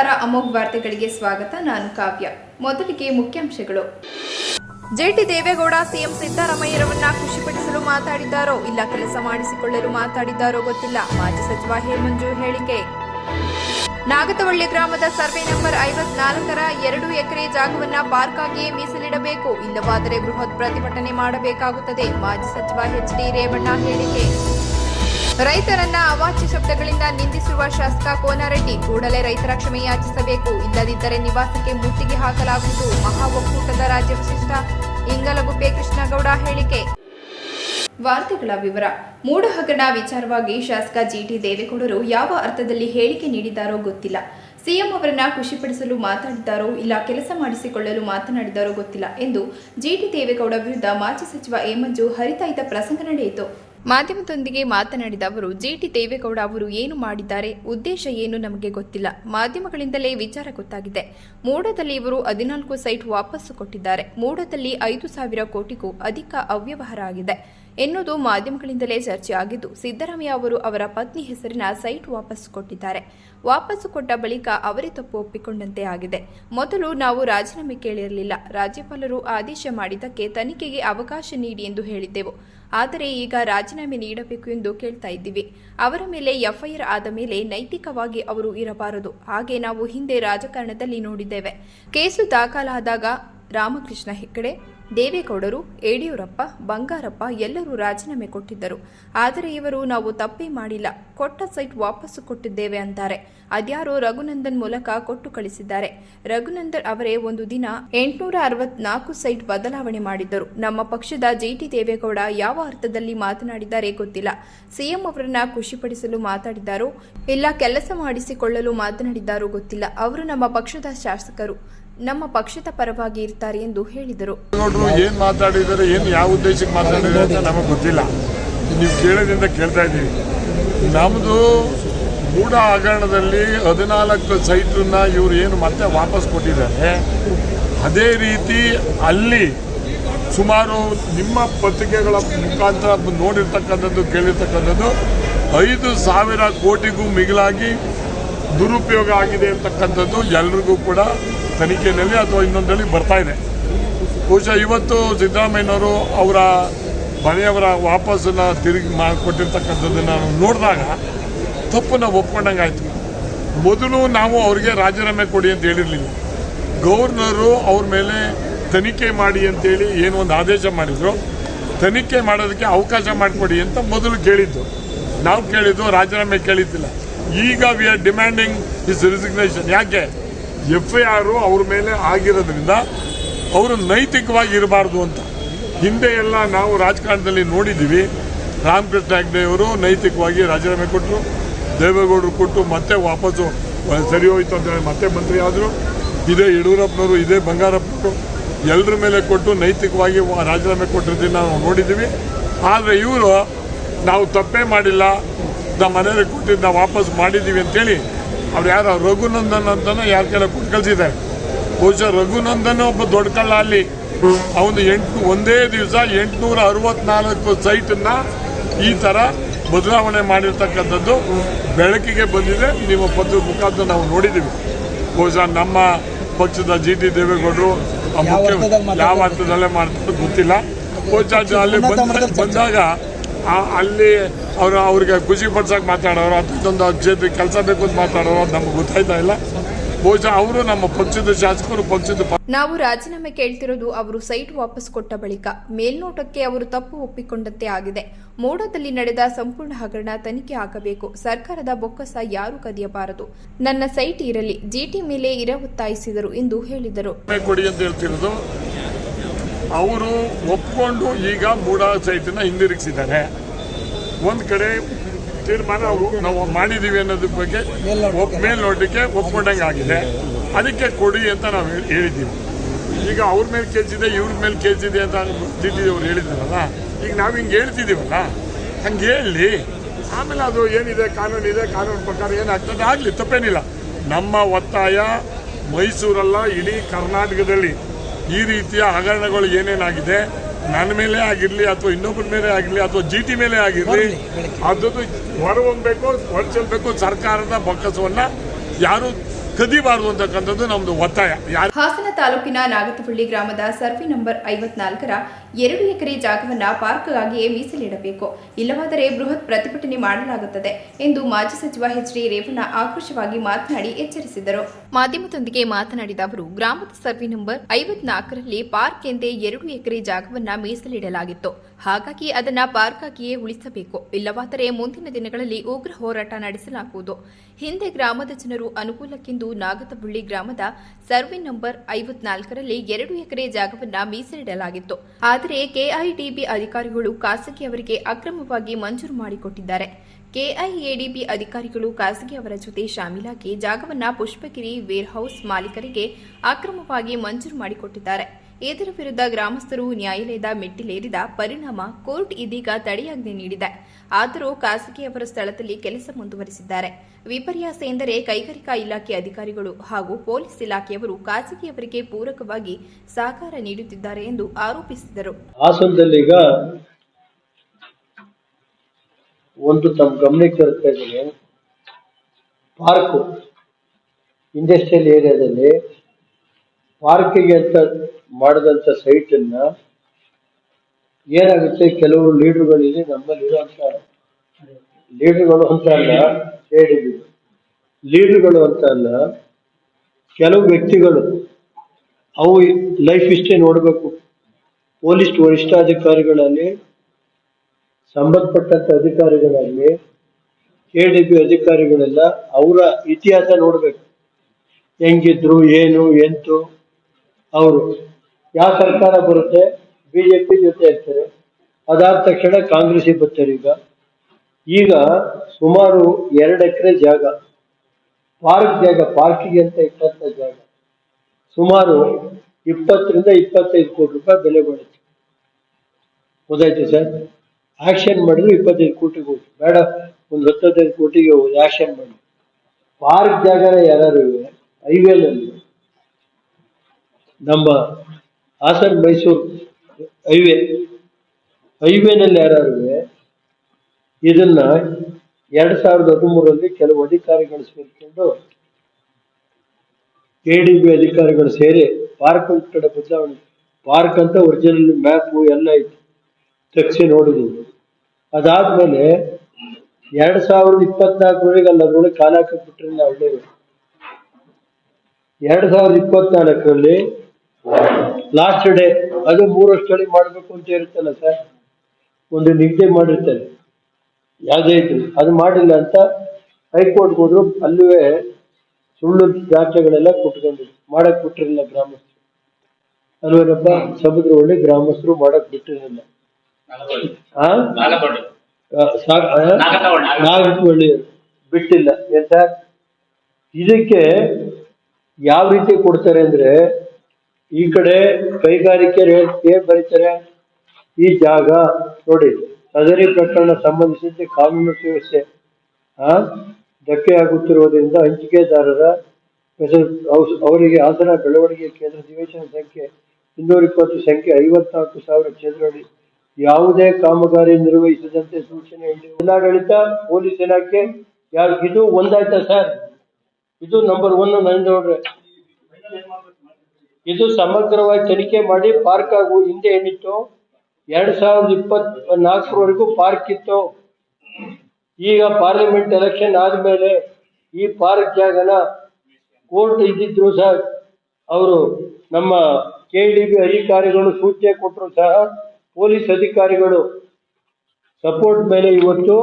ನಮಸ್ಕಾರ, ಅಮೋಘ್ ವಾರ್ತೆಗಳಿಗೆ ಸ್ವಾಗತ. ನಾನು ಕಾವ್ಯ. ಮೊದಲಿಗೆ ಮುಖ್ಯಾಂಶಗಳು. ಜೆಟಿ ದೇವೇಗೌಡ, ಸಿಎಂ ಸಿದ್ದರಾಮಯ್ಯರವನ್ನ ಖುಷಿಪಡಿಸಲು ಮಾತಾಡಿದ್ದಾರೋ, ಇಲ್ಲ ಕೆಲಸ ಮಾಡಿಸಿಕೊಳ್ಳಲು ಮಾತಾಡಿದ್ದಾರೋ ಗೊತ್ತಿಲ್ಲ. ಮಾಜಿ ಸಚಿವ ಹೇಮಂಜು ಹೇಳಿಕೆ. ನಾಗತವಳ್ಳಿ ಗ್ರಾಮದ ಸರ್ವೆ ನಂಬರ್ ಐವತ್ನಾಲ್ಕರ ಎರಡು ಎಕರೆ ಜಾಗವನ್ನ ಪಾರ್ಕ್ ಆಗಿಯೇ ಮೀಸಲಿಡಬೇಕು. ಇಲ್ಲವಾದರೆ ಬೃಹತ್ ಪ್ರತಿಭಟನೆ ಮಾಡಬೇಕಾಗುತ್ತದೆ, ಮಾಜಿ ಸಚಿವ ಎಚ್ ಡಿ ರೇವಣ್ಣ ಹೇಳಿಕೆ. ರೈತರನ್ನ ಅವಾಚ್ಯ ಶಬ್ದಗಳಿಂದ ನಿಂದಿಸಿರುವ ಶಾಸಕ ಕೋನರೆಡ್ಡಿ ಕೂಡಲೇ ರೈತರ ಕ್ಷಮೆ ಯಾಚಿಸಬೇಕು. ಇಲ್ಲದಿದ್ದರೆ ನಿವಾಸಕ್ಕೆ ಮುತ್ತಿಗೆ ಹಾಕಲಾಗುವುದು. ಮಹಾ ಒಕ್ಕೂಟದ ರಾಜ್ಯ ವರಿಷ್ಠ ಇಂಗಲಗುಪ್ಪೆ ಕೃಷ್ಣಗೌಡ ಹೇಳಿಕೆ. ವಾರ್ತೆಗಳ ವಿವರ. ಮೂಡ ಹಗರಣ ವಿಚಾರವಾಗಿ ಶಾಸಕ ಜಿಟಿ ದೇವೇಗೌಡರು ಯಾವ ಅರ್ಥದಲ್ಲಿ ಹೇಳಿಕೆ ನೀಡಿದ್ದಾರೋ ಗೊತ್ತಿಲ್ಲ. ಸಿಎಂ ಅವರನ್ನ ಖುಷಿಪಡಿಸಲು ಮಾತಾಡಿದ್ದಾರೋ ಇಲ್ಲ ಕೆಲಸ ಮಾಡಿಸಿಕೊಳ್ಳಲು ಮಾತನಾಡಿದ್ದಾರೋ ಗೊತ್ತಿಲ್ಲ ಎಂದು ಜಿಟಿ ದೇವೇಗೌಡ ವಿರುದ್ಧ ಮಾಜಿ ಸಚಿವ ಎ ಮಂಜು ಹರಿತಾಯ್ದ ಪ್ರಸಂಗ ನಡೆಯಿತು. ಮಾಧ್ಯಮದೊಂದಿಗೆ ಮಾತನಾಡಿದ ಅವರು ಜಿಟಿ ದೇವೇಗೌಡ ಅವರು ಏನು ಮಾಡಿದ್ದಾರೆ, ಉದ್ದೇಶ ಏನು ನಮಗೆ ಗೊತ್ತಿಲ್ಲ. ಮಾಧ್ಯಮಗಳಿಂದಲೇ ವಿಚಾರ ಗೊತ್ತಾಗಿದೆ. ಮೂಡದಲ್ಲಿ ಇವರು ಹದಿನಾಲ್ಕು ಸೈಟ್ ವಾಪಸ್ಸು ಕೊಟ್ಟಿದ್ದಾರೆ. ಮೂಡದಲ್ಲಿ ಐದು ಸಾವಿರ ಕೋಟಿಗೂ ಅಧಿಕ ಅವ್ಯವಹಾರ ಆಗಿದೆ. ಎನ್ನುವುದು ಮಾಧ್ಯಮಗಳಿಂದಲೇ ಚರ್ಚೆ ಆಗಿದ್ದು, ಸಿದ್ದರಾಮಯ್ಯ ಅವರು ಅವರ ಪತ್ನಿ ಹೆಸರಿನ ಸೈಟ್ ವಾಪಸ್ಸು ಕೊಟ್ಟಿದ್ದಾರೆ. ವಾಪಸ್ಸು ಕೊಟ್ಟ ಬಳಿಕ ಅವರೇ ತಪ್ಪು ಒಪ್ಪಿಕೊಂಡಂತೆ ಆಗಿದೆ. ಮೊದಲು ನಾವು ರಾಜೀನಾಮೆ ಕೇಳಿರಲಿಲ್ಲ. ರಾಜ್ಯಪಾಲರು ಆದೇಶ ಮಾಡಿದ್ದಕ್ಕೆ ತನಿಖೆಗೆ ಅವಕಾಶ ನೀಡಿ ಎಂದು ಹೇಳಿದ್ದೆವು. ಆದರೆ ಈಗ ರಾಜೀನಾಮೆ ನೀಡಬೇಕು ಎಂದು ಕೇಳ್ತಾ ಇದ್ದೀವಿ. ಅವರ ಮೇಲೆ ಎಫ್ಐಆರ್ ಆದ ಮೇಲೆ ನೈತಿಕವಾಗಿ ಅವರು ಇರಬಾರದು. ಹಾಗೆ ನಾವು ಹಿಂದೆ ರಾಜಕಾರಣದಲ್ಲಿ ನೋಡಿದ್ದೇವೆ. ಕೇಸು ದಾಖಲಾದಾಗ ರಾಮಕೃಷ್ಣ ಹೆಗಡೆ ದೇವೇಗೌಡರು, ಯಡಿಯೂರಪ್ಪ, ಬಂಗಾರಪ್ಪ ಎಲ್ಲರೂ ರಾಜೀನಾಮೆ ಕೊಟ್ಟಿದ್ದರು. ಆದರೆ ಇವರು ನಾವು ತಪ್ಪೇ ಮಾಡಿಲ್ಲ. ಕೊಟ್ಟ ಸೈಟ್ ವಾಪಸ್ಸು ಕೊಟ್ಟಿದ್ದೇವೆ ಅಂತಾರೆ. ಅದ್ಯಾರೋ ರಘುನಂದನ್ ಮೂಲಕ ಕೊಟ್ಟು ಕಳಿಸಿದ್ದಾರೆ. ರಘುನಂದನ್ ಅವರೇ ಒಂದು ದಿನ ಎಂಟುನೂರ ಅರವತ್ನಾಲ್ಕು ಸೈಟ್ ಬದಲಾವಣೆ ಮಾಡಿದ್ದರು. ನಮ್ಮ ಪಕ್ಷದ ಜಿಟಿ ದೇವೇಗೌಡ ಯಾವ ಅರ್ಥದಲ್ಲಿ ಮಾತನಾಡಿದ್ದಾರೆ ಗೊತ್ತಿಲ್ಲ. ಸಿಎಂ ಅವರನ್ನ ಖುಷಿಪಡಿಸಲು ಮಾತಾಡಿದ್ದಾರೋ ಇಲ್ಲ ಕೆಲಸ ಮಾಡಿಸಿಕೊಳ್ಳಲು ಮಾತನಾಡಿದ್ದಾರೋ ಗೊತ್ತಿಲ್ಲ. ಅವರು ನಮ್ಮ ಪಕ್ಷದ ಶಾಸಕರು. ನಮ್ಮ ಪಕ್ಷದ ಪರವಾಗಿ ಇರ್ತಾರೆ ಎಂದು ಹೇಳಿದರು. ನೋಡ್ರು, ಏನ್ ಮಾತಾಡಿದ್ದಾರೆ, ಏನು ಯಾವ ಉದ್ದೇಶಕ್ಕೆ ಮಾತಾಡಿದ್ದಾರೆ ಅಂತ ನಮಗೆ ಗೊತ್ತಿಲ್ಲ. ನೀವು ಕೇಳೋದ್ರಿಂದ ಕೇಳ್ತಾ ಇದ್ದೀವಿ. ನಮ್ಮದು ಮೂಢ ಹಗರಣದಲ್ಲಿ ಹದಿನಾಲ್ಕು ಸೈಟನ್ನ ಇವ್ರು ಏನು ಮತ್ತೆ ವಾಪಸ್ ಕೊಟ್ಟಿದ್ದಾರೆ. ಅದೇ ರೀತಿ ಅಲ್ಲಿ ಸುಮಾರು ನಿಮ್ಮ ಪತ್ರಿಕೆಗಳ ಮುಖಾಂತರ ನೋಡಿರ್ತಕ್ಕಂಥದ್ದು, ಕೇಳಿರ್ತಕ್ಕಂಥದ್ದು ಐದು ಸಾವಿರ ಕೋಟಿಗೂ ಮಿಗಿಲಾಗಿ ದುರುಪಯೋಗ ಆಗಿದೆ ಅಂತಕ್ಕಂಥದ್ದು ಎಲ್ರಿಗೂ ಕೂಡ ತನಿಖೆಯಲ್ಲಿ ಅಥವಾ ಇನ್ನೊಂದರಲ್ಲಿ ಬರ್ತಾ ಇದೆ. ಬಹುಶಃ ಇವತ್ತು ಸಿದ್ದರಾಮಯ್ಯನವರು ಅವರ ಮನೆಯವರ ವಾಪಸ್ಸನ್ನ ತಿರುಗಿ ಮಾಡಿಕೊಟ್ಟಿರ್ತಕ್ಕಂಥದ್ದನ್ನು ನೋಡಿದಾಗ ತಪ್ಪನ್ನು ಒಪ್ಕೊಂಡಂಗೆ ಆಯಿತು ಮೊದಲು ನಾವು ಅವರಿಗೆ ರಾಜೀನಾಮೆ ಕೊಡಿ ಅಂತ ಹೇಳಿರಲಿಲ್ಲ. ಗವರ್ನರು ಅವ್ರ ಮೇಲೆ ತನಿಖೆ ಮಾಡಿ ಅಂತೇಳಿ ಏನು ಒಂದು ಆದೇಶ ಮಾಡಿದ್ರು. ತನಿಖೆ ಮಾಡೋದಕ್ಕೆ ಅವಕಾಶ ಮಾಡಿಕೊಡಿ ಅಂತ ಮೊದಲು ಕೇಳಿದ್ದು. ನಾವು ಕೇಳಿದ್ದು ರಾಜೀನಾಮೆ ಕೇಳಿದ್ದಿಲ್ಲ. ಈಗ we are demanding his resignation ಯಾಕೆ? ಎಫ್ ಐ ಆರು ಅವ್ರ ಮೇಲೆ ಆಗಿರೋದ್ರಿಂದ ಅವರು ನೈತಿಕವಾಗಿ ಇರಬಾರ್ದು ಅಂತ. ಹಿಂದೆ ಎಲ್ಲ ನಾವು ರಾಜಕಾರಣದಲ್ಲಿ ನೋಡಿದ್ದೀವಿ. ರಾಮಕೃಷ್ಣ ಹೆಗ್ಡೆ ಅವರು ನೈತಿಕವಾಗಿ ರಾಜೀನಾಮೆ ಕೊಟ್ಟರು ದೇವೇಗೌಡರು ಕೊಟ್ಟು ಮತ್ತೆ ವಾಪಸ್ಸು ಸರಿ ಹೋಯಿತು ಅಂತ ಹೇಳಿ ಮತ್ತೆ ಮಂತ್ರಿ ಆದರು. ಇದೇ ಯಡಿಯೂರಪ್ಪನವರು, ಇದೇ ಬಂಗಾರಪ್ಪನವರು ಎಲ್ಲರ ಮೇಲೆ ಕೊಟ್ಟು ನೈತಿಕವಾಗಿ ರಾಜೀನಾಮೆ ಕೊಟ್ಟಿದ್ದನ್ನು ನಾವು ನೋಡಿದ್ದೀವಿ. ಆದರೆ ಇವರು ನಾವು ತಪ್ಪೇ ಮಾಡಿಲ್ಲ. ನಮ್ಮ ಮನೆಯಲ್ಲಿ ಕೊಟ್ಟಿದ್ದು ನಾವು ವಾಪಸ್ ಮಾಡಿದ್ದೀವಿ ಅಂತೇಳಿ ಅವ್ರು ಯಾರೋ ರಘುನಂದನ್ ಅಂತನೋ ಯಾರ ಕೆಲ ಕೊಟ್ಟು ಕಳಿಸಿದ್ದಾರೆ. ಬಹುಶಃ ರಘುನಂದನ್ ಒಬ್ಬ ದೊಡ್ಡ ಕಳ್ಳ ಅಲ್ಲಿ. ಅವನು ಎಂಟು ಒಂದೇ ದಿವಸ ಎಂಟುನೂರ ಅರವತ್ನಾಲ್ಕು ಸೈಟನ್ನ ಈ ಥರ ಬದಲಾವಣೆ ಮಾಡಿರ್ತಕ್ಕಂಥದ್ದು ಬೆಳಕಿಗೆ ಬಂದಿದೆ. ನಿಮ್ಮ ಪತ್ರ ಮುಖಾಂತರ ನಾವು ನೋಡಿದ್ದೀವಿ. ಬಹುಶಃ ನಮ್ಮ ಪಕ್ಷದ ಜಿ ಟಿ ದೇವೇಗೌಡರು ಮುಖ್ಯ ಯಾವ ಅರ್ಥದಲ್ಲೇ ಮಾಡ್ತಾರೆ ಗೊತ್ತಿಲ್ಲ. ಬಹುಶಃ ಅಲ್ಲಿ ಬಂದ ಬಂದಾಗ ಅಲ್ಲಿ ಅವರು ಅವ್ರಿಗೆ ಖುಷಿ ಪಡ್ಸೋಕೆ ಮಾತಾಡೋರು ಇದೊಂದು ಕ್ಷೇತ್ರಕ್ಕೆ ಕೆಲಸ ಬೇಕು ಅಂತ ಮಾತಾಡೋರು ಅದು ನಮ್ಗೆ ಗೊತ್ತಾಯ್ತಾ ಇಲ್ಲ. ಬಹುಶಃ ಅವರು ನಮ್ಮ ಪಕ್ಷದ ಶಾಸಕರು ಪಕ್ಷದ ನಾವು ರಾಜೀನಾಮೆ ಕೇಳ್ತಿರೋದು ಅವರು ಸೈಟ್ ವಾಪಸ್ ಕೊಟ್ಟ ಬಳಿಕ. ಮೇಲ್ನೋಟಕ್ಕೆ ಅವರು ತಪ್ಪು ಒಪ್ಪಿಕೊಂಡಂತೆ ಆಗಿದೆ. ಮೋಡದಲ್ಲಿ ನಡೆದ ಸಂಪೂರ್ಣ ಹಗರಣ ತನಿಖೆ ಆಗಬೇಕು. ಸರ್ಕಾರದ ಬೊಕ್ಕಸ ಯಾರು ಕದಿಯಬಾರದು. ನನ್ನ ಸೈಟ್ ಇರಲಿ ಜಿಟಿ ಮೇಲೆ ಇರ ಒತ್ತಾಯಿಸಿದರು ಎಂದು ಹೇಳಿದರು. ಕೊಡಿ ಅಂತ ಹೇಳ್ತಿರೋದು. ಅವರು ಒಪ್ಕೊಂಡು ಈಗ ಮೂಡ ಸೈಟನ್ನ ಹಿಂದಿರುಗಿಸಿದ್ದಾರೆ. ಒಂದು ಕಡೆ ತೀರ್ಮಾನ ನಾವು ಮಾಡಿದ್ದೀವಿ ಅನ್ನೋದ್ರ ಬಗ್ಗೆ ಮೇಲೆ ನೋಡಲಿಕ್ಕೆ ಒಪ್ಕೊಂಡಂಗೆ ಆಗಿದೆ. ಅದಕ್ಕೆ ಕೊಡಿ ಅಂತ ನಾವು ಹೇಳಿದ್ದೀವಿ. ಈಗ ಅವ್ರ ಮೇಲೆ ಕೇಳಿಸಿದೆ ಇವ್ರ ಮೇಲೆ ಕೇಳಿಸಿದೆ ಅಂತ ಅವ್ರು ಹೇಳಿದಾರಲ್ಲ, ಈಗ ನಾವು ಹಿಂಗೆ ಹೇಳ್ತಿದ್ದೀವಲ್ಲ, ಹಂಗೆ ಹೇಳಿ. ಆಮೇಲೆ ಅದು ಏನಿದೆ, ಕಾನೂನು ಇದೆ, ಕಾನೂನು ಪ್ರಕಾರ ಏನಾಗ್ತದೆ ಆಗಲಿ, ತಪ್ಪೇನಿಲ್ಲ. ನಮ್ಮ ಒತ್ತಾಯ ಮೈಸೂರಲ್ಲ, ಇಡೀ ಕರ್ನಾಟಕದಲ್ಲಿ ಈ ರೀತಿಯ ಹಗರಣಗಳು ಏನೇನಾಗಿದೆ? ನನ್ನ ಮೇಲೆ ಆಗಿರಲಿ ಅಥವಾ ಇನ್ನೊಬ್ಬರ ಮೇಲೆ ಆಗಿರಲಿ ಅಥವಾ ಜಿ ಟಿ ಮೇಲೆ ಆಗಿರಲಿ ಅದನ್ನು ಹೊರಹೊಮ್ಮಬೇಕು ಹೊರಚಲ್ಬೇಕು ಸರ್ಕಾರದ ಬೊಕ್ಕಸವನ್ನು ಯಾರು ಕದಿಬಾರದು ಅಂತಕ್ಕಂಥದ್ದು ನಮ್ದು ಒತ್ತಾಯ. ಹಾಸನ ತಾಲೂಕಿನ ನಾಗತವಳ್ಳಿ ಗ್ರಾಮದ ಸರ್ವೆ ನಂಬರ್ ಐವತ್ನಾಲ್ಕರ ಎರಡು ಎಕರೆ ಜಾಗವನ್ನ ಪಾರ್ಕ್ಗಾಗಿಯೇ ಮೀಸಲಿಡಬೇಕು. ಇಲ್ಲವಾದರೆ ಬೃಹತ್ ಪ್ರತಿಭಟನೆ ಮಾಡಲಾಗುತ್ತದೆ ಎಂದು ಮಾಜಿ ಸಚಿವ ಎಚ್ ಡಿ ರೇವಣ್ಣ ಆಕ್ರೋಶವಾಗಿ ಮಾತನಾಡಿ ಎಚ್ಚರಿಸಿದರು. ಮಾಧ್ಯಮದೊಂದಿಗೆ ಮಾತನಾಡಿದ ಅವರು, ಗ್ರಾಮದ ಸರ್ವೆ ನಂಬರ್ ಐವತ್ನಾಲ್ಕರಲ್ಲಿ ಪಾರ್ಕ್ ಎಂದೇ ಎರಡು ಎಕರೆ ಜಾಗವನ್ನ ಮೀಸಲಿಡಲಾಗಿತ್ತು. ಹಾಗಾಗಿ ಅದನ್ನ ಪಾರ್ಕ್ ಆಗಿಯೇ ಉಳಿಸಬೇಕು. ಇಲ್ಲವಾದರೆ ಮುಂದಿನ ದಿನಗಳಲ್ಲಿ ಉಗ್ರ ಹೋರಾಟ ನಡೆಸಲಾಗುವುದು. ಹಿಂದೆ ಗ್ರಾಮದ ಜನರು ಅನುಕೂಲಕ್ಕೆಂದು ನಾಗತಬುಳ್ಳಿ ಗ್ರಾಮದ ಸರ್ವೆ ನಂಬರ್ ಐವತ್ನಾಲ್ಕರಲ್ಲಿ ಎರಡು ಎಕರೆ ಜಾಗವನ್ನ ಮೀಸಲಿಡಲಾಗಿತ್ತು. ಆದರೆ ಕೆಐಡಿಬಿ ಅಧಿಕಾರಿಗಳು ಖಾಸಗಿಯವರಿಗೆ ಅಕ್ರಮವಾಗಿ ಮಂಜೂರು ಮಾಡಿಕೊಟ್ಟಿದ್ದಾರೆ. ಕೆಐಎಡಿಬಿ ಅಧಿಕಾರಿಗಳು ಖಾಸಗಿಯವರ ಜೊತೆ ಶಾಮೀಲಾಗಿ ಜಾಗವನ್ನು ಪುಷ್ಪಗಿರಿ ವೇರ್ಹೌಸ್ ಮಾಲೀಕರಿಗೆ ಅಕ್ರಮವಾಗಿ ಮಂಜೂರು ಮಾಡಿಕೊಟ್ಟಿದ್ದಾರೆ. ಇದರ ವಿರುದ್ಧ ಗ್ರಾಮಸ್ಥರು ನ್ಯಾಯಾಲಯದ ಮೆಟ್ಟಿಲೇರಿದ ಪರಿಣಾಮ ಕೋರ್ಟ್ ಇದೀಗ ತಡೆಯಾಜ್ಞೆ ನೀಡಿದೆ. ಆದರೂ ಖಾಸಗಿಯವರ ಸ್ಥಳದಲ್ಲಿ ಕೆಲಸ ಮುಂದುವರೆಸಿದ್ದಾರೆ. ವಿಪರ್ಯಾಸ ಎಂದರೆ ಕೈಗಾರಿಕಾ ಇಲಾಖೆ ಅಧಿಕಾರಿಗಳು ಹಾಗೂ ಪೊಲೀಸ್ ಇಲಾಖೆಯವರು ಖಾಸಗಿಯವರಿಗೆ ಪೂರಕವಾಗಿ ಸಹಕಾರ ನೀಡುತ್ತಿದ್ದಾರೆ ಎಂದು ಆರೋಪಿಸಿದರು. ಒಂದು ತಮ್ಮ ಗಮನಕ್ಕೆ ಇದ್ದೀನಿ. ಪಾರ್ಕು ಇಂಡಸ್ಟ್ರಿಯಲ್ ಏರಿಯಾದಲ್ಲಿ ಪಾರ್ಕಿಗೆ ಅಂತ ಮಾಡಿದಂಥ ಸೈಟನ್ನ ಏನಾಗುತ್ತೆ? ಕೆಲವರು ಲೀಡರ್ಗಳಿದೆ ನಮ್ಮಲ್ಲಿ ಇರುವಂತ ಲೀಡರ್ಗಳು ಅಂತ ಅಲ್ಲ ಹೇಳಿದ್ದು ಲೀಡರ್ಗಳು ಅಂತ ಅಲ್ಲ, ಕೆಲವು ವ್ಯಕ್ತಿಗಳು ಅವು ಲೈಫ್ ಇಷ್ಟೇ ನೋಡಬೇಕು. ಪೊಲೀಸ್ ವರಿಷ್ಠಾಧಿಕಾರಿಗಳಲ್ಲಿ, ಸಂಬಂಧಪಟ್ಟಂತ ಅಧಿಕಾರಿಗಳಲ್ಲಿ ಕೆ ಡಿ ಬಿ ಅಧಿಕಾರಿಗಳೆಲ್ಲ ಅವರ ಇತಿಹಾಸ ನೋಡಬೇಕು. ಹೆಂಗಿದ್ರು, ಏನು, ಎಂತು, ಅವರು ಯಾವ ಸರ್ಕಾರ ಬರುತ್ತೆ? ಬಿಜೆಪಿ ಜೊತೆ ಇರ್ತಾರೆ. ಅದಾದ ತಕ್ಷಣ ಕಾಂಗ್ರೆಸ್ ಬರ್ತಾರೆ ಈಗ. ಈಗ ಸುಮಾರು ಎರಡು ಎಕರೆ ಜಾಗ, ಪಾರ್ಕ್ ಜಾಗ, ಪಾರ್ಕಿಗೆ ಅಂತ ಇಟ್ಟಂತ ಜಾಗ. ಸುಮಾರು ಇಪ್ಪತ್ತರಿಂದ ಇಪ್ಪತ್ತೈದು ಕೋಟಿ ರೂಪಾಯಿ ಬೆಲೆ ಬಾಳುತ್ತೆ ಗೊತ್ತಾಯ್ತು ಸರ್? ಆಕ್ಷನ್ ಮಾಡಿದ್ರು ಇಪ್ಪತ್ತೈದು ಕೋಟಿಗೆ ಹೋಗಿ ಬೇಡ, ಒಂದು ಹತ್ತೈದು ಕೋಟಿಗೆ ಹೋಗಿ ಆಕ್ಷನ್ ಮಾಡಿ. ಪಾರ್ಕ್ ಜಾಗನ ಯಾರು ಹೈವೇಲಲ್ಲಿ ನಮ್ಮ ಹಾಸನ್ ಮೈಸೂರು ಹೈವೇ, ಹೈವೇನಲ್ಲಿ ಯಾರು ಇದನ್ನ ಎರಡ್ ಸಾವಿರದ ಹದಿಮೂರರಲ್ಲಿ ಕೆಲವು ಅಧಿಕಾರಿಗಳು ಸೇರಿಕೊಂಡು ಕೆ ಡಿ ಬಿ ಅಧಿಕಾರಿಗಳು ಸೇರಿ ಪಾರ್ಕ್ ಕಡೆ ಬದಲಾವಣೆ, ಪಾರ್ಕ್ ಅಂತ ಒರಿಜಿನಲ್ ಮ್ಯಾಪು ಎಲ್ಲ ಇತ್ತು ತಕ್ಷಿ ನೋಡಿದ್ವಿ. ಅದಾದ್ಮೇಲೆ ಎರಡ್ ಸಾವಿರದ ಇಪ್ಪತ್ನಾಲ್ಕರವರೆಗೆ ಅಲ್ಲಿ ಅದ್ರೊಳಗೆ ಕಾಲ ಎರಡ್ ಸಾವಿರದ ಇಪ್ಪತ್ನಾಲ್ಕರಲ್ಲಿ ಲಾಸ್ಟ್ ಡೇ ಅದು ಮೂರಷ್ಟಳಿ ಮಾಡಬೇಕು ಅಂತ ಇರುತ್ತಲ್ಲ ಸರ್ ಒಂದು ನಿಗದಿ ಮಾಡಿರ್ತಾರೆ. ಯಾವುದೇ ಇದ್ರು ಅದು ಮಾಡಿಲ್ಲ ಅಂತ ಹೈಕೋರ್ಟ್ ಹೋದ್ರು ಅಲ್ಲೂ ಸುಳ್ಳು ದಾಖಲೆಗಳೆಲ್ಲ ಕೊಟ್ಕೊಂಡಿದ್ರು ಮಾಡಕ್ ಬಿಟ್ಟಿರಲಿಲ್ಲ ಗ್ರಾಮಸ್ಥರು. ಅಲ್ವೇನಪ್ಪ ಸಮುದ್ರ ಒಳ್ಳೆ ಗ್ರಾಮಸ್ಥರು ಮಾಡಕ್ ಬಿಟ್ಟಿರಲಿಲ್ಲ. ನಾಗನಹಳ್ಳಿ ಬಿಟ್ಟಿಲ್ಲ. ಎಂತ ಇದಕ್ಕೆ ಯಾವ ರೀತಿ ಕೊಡ್ತಾರೆ ಅಂದ್ರೆ ಈ ಕಡೆ ಕೈಗಾರಿಕೆ ಏನ್ ಬರೀತಾರೆ ಈ ಜಾಗ ನೋಡಿ. ಸದರಿ ಪ್ರಕರಣ ಸಂಬಂಧಿಸಿದಂತೆ ಕಾನೂನು ಆ, ಧಕ್ಕೆ ಆಗುತ್ತಿರುವುದರಿಂದ ಹಂಚಿಕೆದಾರರ ಅವರಿಗೆ ಆಸನ ಬೆಳವಣಿಗೆ ಕೇಂದ್ರ ನಿವೇಶನ ಸಂಖ್ಯೆ ಇನ್ನೂರ ಇಪ್ಪತ್ತು, ಸಂಖ್ಯೆ ಐವತ್ನಾಲ್ಕು ಸಾವಿರ ಚದರಡಿ ಯಾವುದೇ ಕಾಮಗಾರಿ ನಿರ್ವಹಿಸದಂತೆ ಸೂಚನೆ ಜಿಲ್ಲಾಡಳಿತ, ಪೊಲೀಸ್ ಇಲಾಖೆ, ಯಾರು, ಇದು ಒಂದಾಯ್ತಾ ಸರ್? ಇದು ನಂಬರ್ ಒನ್ ನರೇಂದ್ರ ನೋಡ್ರೆ ಇದು ಸಮಗ್ರವಾಗಿ ತನಿಖೆ ಮಾಡಿ ಪಾರ್ಕ್ ಆಗು ಹಿಂದೆ ಏನಿತ್ತು ಎರಡ್ ಸಾವಿರದ ಇಪ್ಪತ್ ನಾಲ್ಕರವರೆಗೂ ಪಾರ್ಕ್ ಇತ್ತು. ಈಗ ಪಾರ್ಲಿಮೆಂಟ್ ಎಲೆಕ್ಷನ್ ಆದ್ಮೇಲೆ ಈ ಪಾರ್ಕ್ ಜಾಗನ ಕೋರ್ಟ್ ಇದ್ದಿದ್ರು ಸಹ ಅವರು ನಮ್ಮ ಕೆ ಡಿ ಬಿ ಅಧಿಕಾರಿಗಳು ಸೂಚನೆ ಕೊಟ್ಟರು ಸಹ ಪೊಲೀಸ್ ಅಧಿಕಾರಿಗಳು ಸಪೋರ್ಟ್ ಮೇಲೆ ಇವತ್ತು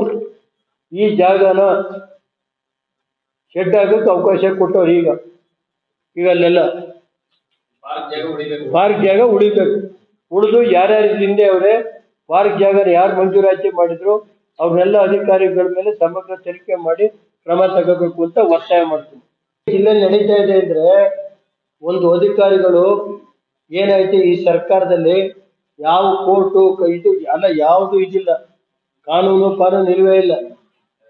ಈ ಜಾಗನ ಶೆಡ್ ಆಗಕ್ಕೆ ಅವಕಾಶ ಕೊಟ್ಟವ್ರು ಈಗ. ಈಗ ಅಲ್ಲೆಲ್ಲ ಪಾರ್ಕ್ ಜಾಗ ಉಳಿಬೇಕು. ಉಳಿದು ಯಾರ್ಯಾರು ಹಿಂದೆ ಅವರೇ, ಪಾರ್ಕ್ ಜಾಗ ಯಾರು ಮಂಜೂರಾತಿ ಮಾಡಿದ್ರು ಅವ್ರನ್ನೆಲ್ಲ ಅಧಿಕಾರಿಗಳ ಮೇಲೆ ಸಮಗ್ರ ತನಿಖೆ ಮಾಡಿ ಕ್ರಮ ತಗೋಬೇಕು ಅಂತ ಒತ್ತಾಯ ಮಾಡ್ತೀನಿ. ಜಿಲ್ಲೆ ನಡೀತಾ ಇದೆ ಅಂದ್ರೆ ಒಂದು ಅಧಿಕಾರಿಗಳು ಏನಾಯ್ತು ಈ ಸರ್ಕಾರದಲ್ಲಿ, ಯಾವ ಕೋರ್ಟು ಇದು ಅಲ್ಲ, ಯಾವುದು ಇದಿಲ್ಲ. ಕಾನೂನು ಕಾನೂನು ಇಲ್ವೇ ಇಲ್ಲ.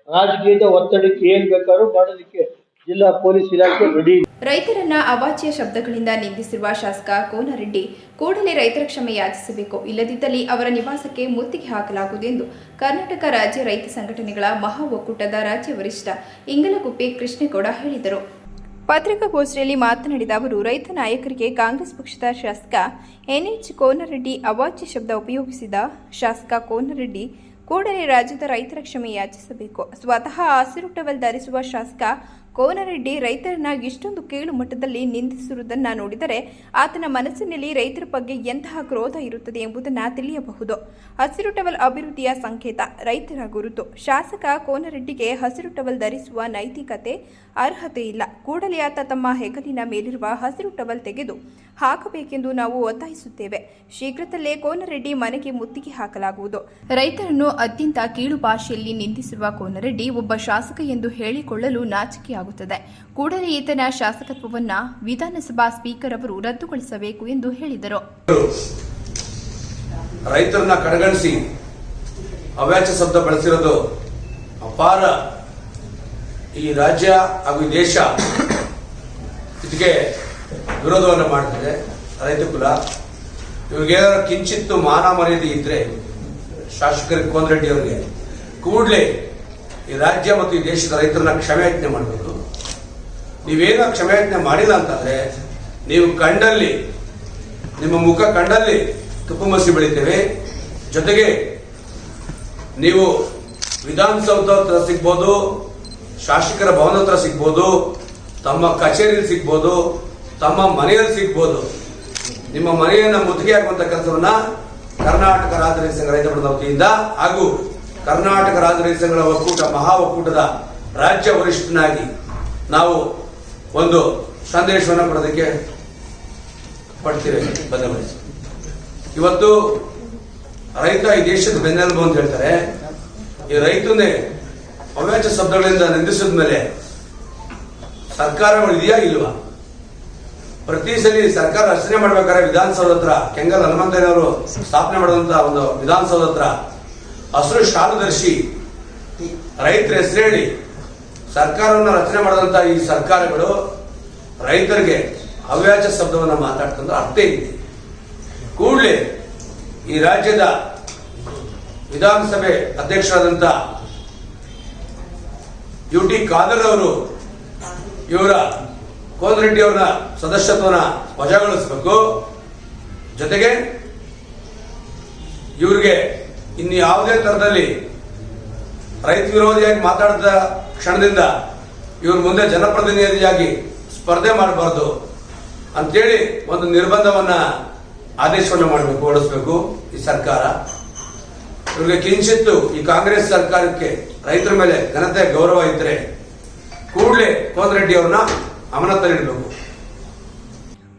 ರಾಜಕೀಯದ ಒತ್ತಡಕ್ಕೆ ಏನ್ ಬೇಕಾದ್ರೂ ಮಾಡೋದಕ್ಕೆ ಜಿಲ್ಲಾ ಪೊಲೀಸ್ ಇಲಾಖೆ ರೆಡಿ ರೈತರನ್ನ ಅವಾಚ್ಯ ಶಬ್ದಗಳಿಂದ ನಿಂದಿಸಿರುವ ಶಾಸಕ ಕೋನರೆಡ್ಡಿ ಕೂಡಲೇ ರೈತರ ಕ್ಷಮೆ ಯಾಚಿಸಬೇಕು, ಇಲ್ಲದಿದ್ದಲ್ಲಿ ಅವರ ನಿವಾಸಕ್ಕೆ ಮುತ್ತಿಗೆ ಹಾಕಲಾಗುವುದು ಎಂದು ಕರ್ನಾಟಕ ರಾಜ್ಯ ರೈತ ಸಂಘಟನೆಗಳ ಮಹಾ ಒಕ್ಕೂಟದ ರಾಜ್ಯ ವರಿಷ್ಠ ಇಂಗಲಗುಪ್ಪೆ ಕೃಷ್ಣೇಗೌಡ ಹೇಳಿದರು. ಪತ್ರಿಕಾಗೋಷ್ಠಿಯಲ್ಲಿ ಮಾತನಾಡಿದ ಅವರು, ರೈತ ನಾಯಕರಿಗೆ ಕಾಂಗ್ರೆಸ್ ಪಕ್ಷದ ಶಾಸಕ ಎನ್ಎಚ್ ಕೋನರೆಡ್ಡಿ ಅವಾಚ್ಯ ಶಬ್ದ ಉಪಯೋಗಿಸಿದ ಶಾಸಕ ಕೋನರೆಡ್ಡಿ ಕೂಡಲೇ ರಾಜ್ಯದ ರೈತರ ಕ್ಷಮೆ ಯಾಚಿಸಬೇಕು, ಸ್ವತಃ ಹಸಿರು ಟವೆಲ್ ಧರಿಸುವ ಶಾಸಕ ಕೋನರೆಡ್ಡಿ ರೈತರನ್ನ ಇಷ್ಟೊಂದು ಕೀಳು ಮಟ್ಟದಲ್ಲಿ ನಿಂದಿಸಿರುವುದನ್ನು ನೋಡಿದರೆ ಆತನ ಮನಸ್ಸಿನಲ್ಲಿ ರೈತರ ಬಗ್ಗೆ ಎಂತಹ ಕ್ರೋಧ ಇರುತ್ತದೆ ಎಂಬುದನ್ನು ತಿಳಿಯಬಹುದು. ಹಸಿರು ಟವಲ್ ಅಭಿವೃದ್ಧಿಯ ಸಂಕೇತ, ರೈತರ ಗುರುತು. ಶಾಸಕ ಕೋನರೆಡ್ಡಿಗೆ ಹಸಿರು ಟವಲ್ ಧರಿಸುವ ನೈತಿಕತೆ ಅರ್ಹತೆ ಇಲ್ಲ. ಕೂಡಲೇ ಆತ ತಮ್ಮ ಹೆಗಲಿನ ಮೇಲಿರುವ ಹಸಿರು ಟವಲ್ ತೆಗೆದು ಹಾಕಬೇಕೆಂದು ನಾವು ಒತ್ತಾಯಿಸುತ್ತೇವೆ. ಶೀಘ್ರದಲ್ಲೇ ಕೋನರೆಡ್ಡಿ ಮನೆಗೆ ಮುತ್ತಿಗೆ ಹಾಕಲಾಗುವುದು. ರೈತರನ್ನು ಅತ್ಯಂತ ಕೀಳು ಭಾಷೆಯಲ್ಲಿ ನಿಂದಿಸಿರುವ ಕೋನರೆಡ್ಡಿ ಒಬ್ಬ ಶಾಸಕ ಎಂದು ಹೇಳಿಕೊಳ್ಳಲು ನಾಚಿಕೆಯಾಗುತ್ತದೆ ಕೂಡಲೇ ಈತನ ಶಾಸಕತ್ವವನ್ನ ವಿಧಾನಸಭಾ ಸ್ಪೀಕರ್ ಅವರು ರದ್ದುಗೊಳಿಸಬೇಕು ಎಂದು ಹೇಳಿದರು. ರೈತರನ್ನ ಕಡೆಗಣಿಸಿ ಅವ್ಯಾಚ ಶಬ್ದ ಬಳಸಿರೋದು ಅಪಾರ ಈ ರಾಜ್ಯ ಹಾಗೂ ಈ ದೇಶ ಇದಕ್ಕೆ ವಿರೋಧವನ್ನು ಮಾಡ್ತಿದೆ. ರೈತ ಕುಲ ಇವ್ರಿಗೇನಾದ್ರು ಕಿಂಚಿತ್ತು ಮಾನ ಮರ್ಯಾದೆ ಇದ್ರೆ ಶಾಸಕರಿಗೆ ಕೋನರೆಡ್ಡಿ ಅವರಿಗೆ, ಕೂಡಲೇ ಈ ರಾಜ್ಯ ಮತ್ತು ಈ ದೇಶದ ರೈತರನ್ನ ಕ್ಷಮೆಯಾಜ್ಞೆ ಮಾಡಬೇಕು. ನೀವೇನೋ ಕ್ಷಮೆಯಾಜ್ಞೆ ಮಾಡಿಲ್ಲ ಅಂತಂದ್ರೆ ನೀವು ಕಂಡಲ್ಲಿ ನಿಮ್ಮ ಮುಖ ಕಂಡಲ್ಲಿ ತುಪ್ಪ ಮಸಿ ಬೆಳಿತೇವೆ. ಜೊತೆಗೆ ನೀವು ವಿಧಾನಸೌಧ ಹತ್ರ ಸಿಗ್ಬೋದು, ಶಾಸಕರ ಭವನ ಹತ್ರ ಸಿಗ್ಬೋದು, ತಮ್ಮ ಕಚೇರಿಯಲ್ಲಿ ಸಿಗ್ಬೋದು, ತಮ್ಮ ಮನೆಯಲ್ಲಿ ಸಿಗ್ಬೋದು. ನಿಮ್ಮ ಮನೆಯನ್ನ ಮುತ್ತಿಗೆ ಹಾಕುವಂತ ಕೆಲಸವನ್ನ ಕರ್ನಾಟಕ ರಾಜ್ಯ ರೈತ ಸಂಘ ರೈತ ವತಿಯಿಂದ ಹಾಗೂ ಕರ್ನಾಟಕ ರಾಜ್ಯ ರೈತ ಸಂಘಗಳ ಒಕ್ಕೂಟ ಮಹಾ ಒಕ್ಕೂಟದ ರಾಜ್ಯ ವರಿಷ್ಠನಾಗಿ ನಾವು ಒಂದು ಸಂದೇಶವನ್ನು ಕೊಡೋದಕ್ಕೆ ಪಡ್ತೀವಿ ಬದಲಾಯಿಸಿ ಇವತ್ತು ರೈತ ಈ ದೇಶದ ಬೆನ್ನೆಲುಬು ಅಂತ ಹೇಳ್ತಾರೆ. ಈ ರೈತನೇ ಅವ್ಯಾಚ ಶಬ್ದಗಳಿಂದ ನಿಂದಿಸಿದ ಮೇಲೆ ಸರ್ಕಾರಗಳು ಇದೆಯಾ ಇಲ್ವಾ? ಪ್ರತಿ ಸಲ ಸರ್ಕಾರ ರಚನೆ ಮಾಡ್ಬೇಕಾದ್ರೆ ವಿಧಾನಸೌಧ ಹತ್ರ, ಕೆಂಗಲ್ ಹನುಮಂತಯ್ಯನವರು ಸ್ಥಾಪನೆ ಮಾಡಿದಂತ ಒಂದು ವಿಧಾನಸೌಧ ಹತ್ರ ಹಸಿರು ಶಾಲದರ್ಶಿ ರೈತರ ಹೆಸರು ಹೇಳಿ ಸರ್ಕಾರವನ್ನು ರಚನೆ ಮಾಡಿದಂತ ಈ ಸರ್ಕಾರಗಳು ರೈತರಿಗೆ ಅವ್ಯಾಜ ಶಬ್ದವನ್ನು ಮಾತಾಡ್ತಂದ್ರೆ ಅರ್ಥ ಇದೆ. ಕೂಡಲೇ ಈ ರಾಜ್ಯದ ವಿಧಾನಸಭೆ ಅಧ್ಯಕ್ಷರಾದಂತ ಯು ಟಿ ಖಾದರ್ ಅವರು ಇವರ ಕೋನರೆಡ್ಡಿ ಅವರ ಸದಸ್ಯತ್ವನ ವಜಾಗೊಳಿಸಬೇಕು. ಜೊತೆಗೆ ಇವರಿಗೆ ಇನ್ನು ಯಾವುದೇ ತರದಲ್ಲಿ ರೈತ ವಿರೋಧಿಯಾಗಿ ಮಾತಾಡಿದ ಕ್ಷಣದಿಂದ ಇವ್ರ ಮುಂದೆ ಜನಪ್ರತಿನಿಧಿಯಾಗಿ ಸ್ಪರ್ಧೆ ಮಾಡಬಾರ್ದು ಅಂತೇಳಿ ಒಂದು ನಿರ್ಬಂಧವನ್ನ ಆದೇಶವನ್ನು ಮಾಡಬೇಕು ಓಡಿಸಬೇಕು ಈ ಸರ್ಕಾರ. ಇವ್ರಿಗೆ ಕಿಂಚಿತ್ತು ಈ ಕಾಂಗ್ರೆಸ್ ಸರ್ಕಾರಕ್ಕೆ ರೈತರ ಮೇಲೆ ಘನತೆ ಗೌರವ ಇದ್ರೆ ಕೂಡಲೇ ಕೋನರೆಡ್ಡಿ ಅವ್ರನ್ನ ಅಮಾನತಲ್ಲಿಡಬೇಕು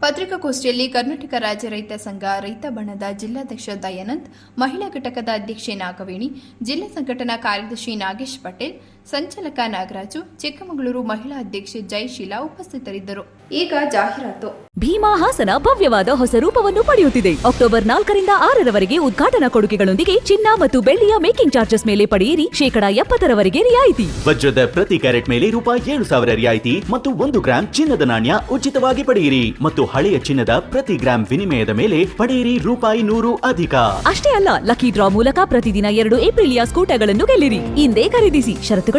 ಪತ್ರಿಕಾಗೋಷ್ಠಿಯಲ್ಲಿ ಕರ್ನಾಟಕ ರಾಜ್ಯ ರೈತ ಸಂಘ, ರೈತ ಬಣದ ಜಿಲ್ಲಾಧ್ಯಕ್ಷ ದಯಾನಂದ್, ಮಹಿಳಾ ಘಟಕದ ಅಧ್ಯಕ್ಷೆ ನಾಗವೇಣಿ, ಜಿಲ್ಲಾ ಸಂಘಟನಾ ಕಾರ್ಯದರ್ಶಿ ನಾಗೇಶ್ ಪಟೇಲ್ ಸಂಚಾಲಕ ನಾಗರಾಜು ಚಿಕ್ಕಮಗಳೂರು ಮಹಿಳಾ ಅಧ್ಯಕ್ಷೆ ಜಯಶೀಲಾ ಉಪಸ್ಥಿತರಿದ್ದರು. ಈಗ ಜಾಹೀರಾತು. ಭೀಮಾ ಹಾಸನ ಭವ್ಯವಾದ ಹೊಸ ರೂಪವನ್ನು ಪಡೆಯುತ್ತಿದೆ. ಅಕ್ಟೋಬರ್ ನಾಲ್ಕರಿಂದ ಆರರವರೆಗೆ ಉದ್ಘಾಟನಾ ಕೊಡುಗೆಗಳೊಂದಿಗೆ ಚಿನ್ನ ಮತ್ತು ಬೆಳ್ಳಿಯ ಮೇಕಿಂಗ್ ಚಾರ್ಜಸ್ ಮೇಲೆ ಪಡೆಯಿರಿ. ಶೇಕಡಾ ಎಪ್ಪತ್ತರವರೆಗೆ ರಿಯಾಯಿತಿ. ವಜ್ರದ ಪ್ರತಿ ಕ್ಯಾರೆಟ್ ಮೇಲೆ ರೂಪಾಯಿ ಏಳು ಸಾವಿರ ರಿಯಾಯಿತಿ ಮತ್ತು ಒಂದು ಗ್ರಾಂ ಚಿನ್ನದ ನಾಣ್ಯ ಉಚಿತವಾಗಿ ಪಡೆಯಿರಿ ಮತ್ತು ಹಳೆಯ ಚಿನ್ನದ ಪ್ರತಿ ಗ್ರಾಂ ವಿನಿಮಯದ ಮೇಲೆ ಪಡೆಯಿರಿ ರೂಪಾಯಿ ನೂರು ಅಧಿಕ. ಅಷ್ಟೇ ಅಲ್ಲ ಲಕ್ಕಿ ಡ್ರಾ ಮೂಲಕ ಪ್ರತಿದಿನ ಎರಡು ಏಪ್ರಿಲಿಯ ಸ್ಕೂಟಗಳನ್ನು ಗೆಲ್ಲಿರಿ. ಇಂದೇ ಖರೀದಿಸಿ ಷರತ್ತುಗಳು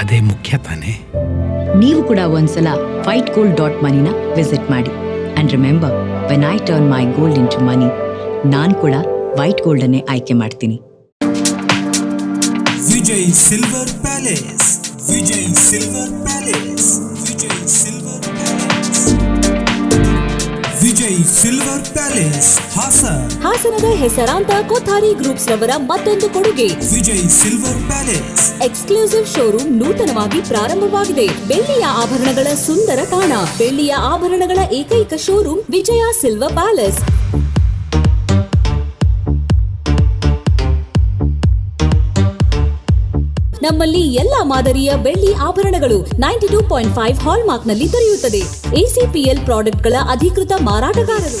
ಅದೇ ಮುಖ್ಯ ತಾನೇ. ನೀವು ಕೂಡ ಒಂದ್ಸಲ ವೈಟ್ ಗೋಲ್ಡ್ ಡಾಟ್ ಮನಿನ ವಿಸಿಟ್ ಮಾಡಿ. And remember when I turn my gold into money ನಾನು ಕೂಡ ವೈಟ್ ಗೋಲ್ಡ್ ಅನ್ನೇ ಆಯ್ಕೆ ಮಾಡ್ತೀನಿ. Vijay silver palace. Vijay silver palace. Vijay silver Vijay silver palace Hassan. ಹಾಸನದ ಹೆಸರಾಂತ ಕೊಥಾರಿ ಗ್ರೂಪ್ಸ್ ರವರ ಮತ್ತೊಂದು ಕೊಡುಗೆ. Vijay silver palace. Exclusive showroom ನೂತನವಾಗಿ ಪ್ರಾರಂಭವಾಗಿದೆ. ಬೆಳ್ಳಿಯ ಆಭರಣಗಳ ಸುಂದರ ತಾಣ ಬೆಳ್ಳಿಯ ಆಭರಣಗಳ ಏಕೈಕ ಶೋರೂಮ್ ವಿಜಯ ಸಿಲ್ವರ್ ಪ್ಯಾಲೇಸ್. ನಮ್ಮಲ್ಲಿ ಎಲ್ಲಾ ಮಾದರಿಯ ಬೆಳ್ಳಿ ಆಭರಣಗಳು ನೈಂಟಿ ಟೂ ಪಾಯಿಂಟ್ ಫೈವ್ ಹಾಲ್ಮಾರ್ಕ್ನಲ್ಲಿ ದೊರೆಯುತ್ತದೆ ಎಸಿಪಿಎಲ್ ಪ್ರಾಡಕ್ಟ್ಗಳ ಅಧಿಕೃತ ಮಾರಾಟಗಾರರು.